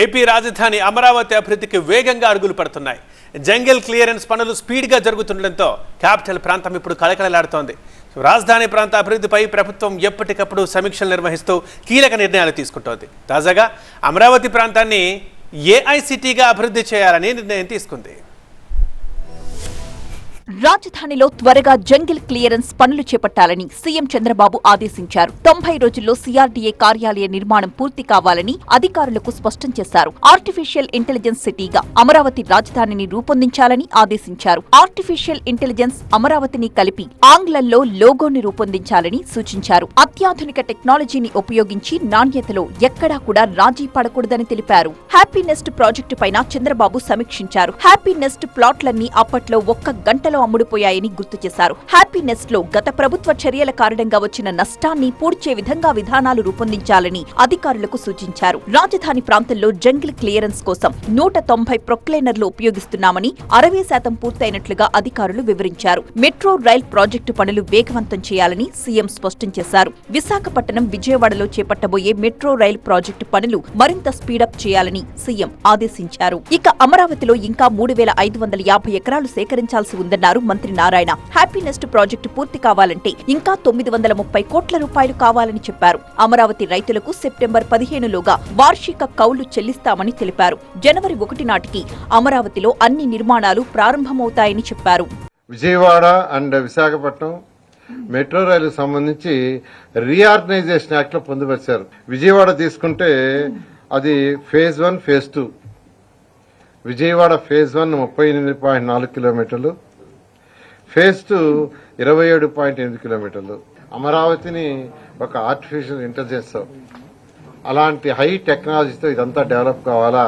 AP రాజధాని అమరావతి అభివృద్ధికి వేగంగా అడుగులు పడుతున్నాయి. జంగిల్ క్లియరెన్స్ పనులు స్పీడ్గా జరుగుతుండటంతో క్యాపిటల్ ప్రాంతం ఇప్పుడు కళకళలాడుతోంది. రాజధాని ప్రాంత అభివృద్ధిపై ప్రభుత్వం ఎప్పటికప్పుడు సమీక్షలు నిర్వహిస్తూ కీలక నిర్ణయాలు తీసుకుంటోంది. తాజాగా అమరావతి ప్రాంతాన్ని ఏఐసిటీగా అభివృద్ధి చేయాలని నిర్ణయం తీసుకుంది. రాజధానిలో త్వరగా జంగిల్ క్లియరెన్స్ పనులు చేపట్టాలని సీఎం చంద్రబాబు ఆదేశించారు. తొంభై రోజుల్లో సీఆర్డీఏ కార్యాలయ నిర్మాణం పూర్తి కావాలని అధికారులకు స్పష్టం చేశారు. ఆర్టిఫిషియల్ ఇంటెలిజెన్స్ సిటీగా అమరావతి రాజధానిని రూపొందించాలని ఆదేశించారు. ఆర్టిఫిషియల్ ఇంటెలిజెన్స్ అమరావతిని కలిపి ఆంగ్లంలో లోగోని రూపొందించాలని సూచించారు. అత్యాధునిక టెక్నాలజీని ఉపయోగించి నాణ్యతలో ఎక్కడా కూడా రాజీ పడకూడదని తెలిపారు. హ్యాపీ నెస్ట్ ప్రాజెక్టు పైన చంద్రబాబు సమీక్షించారు. హ్యాపీ నెస్ట్ ప్లాట్లన్నీ అప్పట్లో ఒక్క గంటలో అమ్ముడుపోయాయని గుర్తు చేశారు. హ్యాపీనెస్లో గత ప్రభుత్వ చర్యల కారణంగా వచ్చిన నష్టాన్ని పూడ్చే విధంగా విధానాలు రూపొందించాలని అధికారులకు సూచించారు. రాజధాని ప్రాంతంలో జంగిల్ క్లియరెన్స్ కోసం నూట తొంభై ప్రొక్లైనర్లు ఉపయోగిస్తున్నామని అరవై శాతం పూర్తయినట్లుగా అధికారులు వివరించారు. మెట్రో రైల్ ప్రాజెక్టు పనులు వేగవంతం చేయాలని సీఎం స్పష్టం చేశారు. విశాఖపట్నం విజయవాడలో చేపట్టబోయే మెట్రో రైల్ ప్రాజెక్టు పనులు మరింత స్పీడప్ చేయాలని సీఎం ఆదేశించారు. ఇక అమరావతిలో ఇంకా మూడు వేల ఐదు వందల యాభై ఎకరాలు సేకరించాల్సి ఉందని అన్నారు మంత్రి నారాయణ. హ్యాపీనెస్ట్ ప్రాజెక్టు పూర్తి కావాలంటే ఇంకా తొమ్మిది వందల ముప్పై కోట్ల రూపాయలు కావాలని చెప్పారు. అమరావతి రైతులకు సెప్టెంబర్ పదిహేనులోగా వార్షిక కౌలు చెల్లిస్తామని తెలిపారు. జనవరి ఒకటి నాటికి అమరావతిలో అన్ని నిర్మాణాలు ప్రారంభమవుతాయని చెప్పారు. Vijayawada and Visakhapatnam metro rail సంబంధించి రీఆర్గనైజేషన్ యాక్ట్లో పొందుపరిచారు. విజయవాడ తీసుకుంటే అది phase one phase two. Vijayawada phase one ముప్పై ఎనిమిది పాయింట్ నాలుగు కిలోమీటర్లు ఫేజ్ టూ ఇరవై ఏడు పాయింట్ ఎనిమిది కిలోమీటర్లు. అమరావతిని ఒక ఆర్టిఫిషియల్ ఇంటెలిజెన్స్ అలాంటి హై టెక్నాలజీతో ఇదంతా డెవలప్ కావాలా?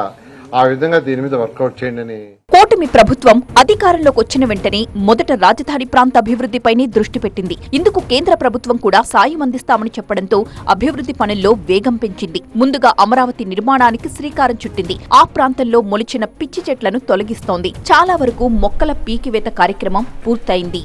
ఆ విధంగా దీని మీద వర్కౌట్ చేయండి అని కూటమి ప్రభుత్వం అధికారంలోకి వచ్చిన వెంటనే మొదట రాజధాని ప్రాంత అభివృద్ధిపైనే దృష్టి పెట్టింది. ఇందుకు కేంద్ర ప్రభుత్వం కూడా సాయం అందిస్తామని చెప్పడంతో అభివృద్ధి పనుల్లో వేగం పెంచింది. ముందుగా అమరావతి నిర్మాణానికి శ్రీకారం చుట్టింది. ఆ ప్రాంతంలో మొలిచిన పిచ్చి చెట్లను తొలగిస్తోంది. చాలా వరకు మొక్కల పీకివేత కార్యక్రమం పూర్తయింది.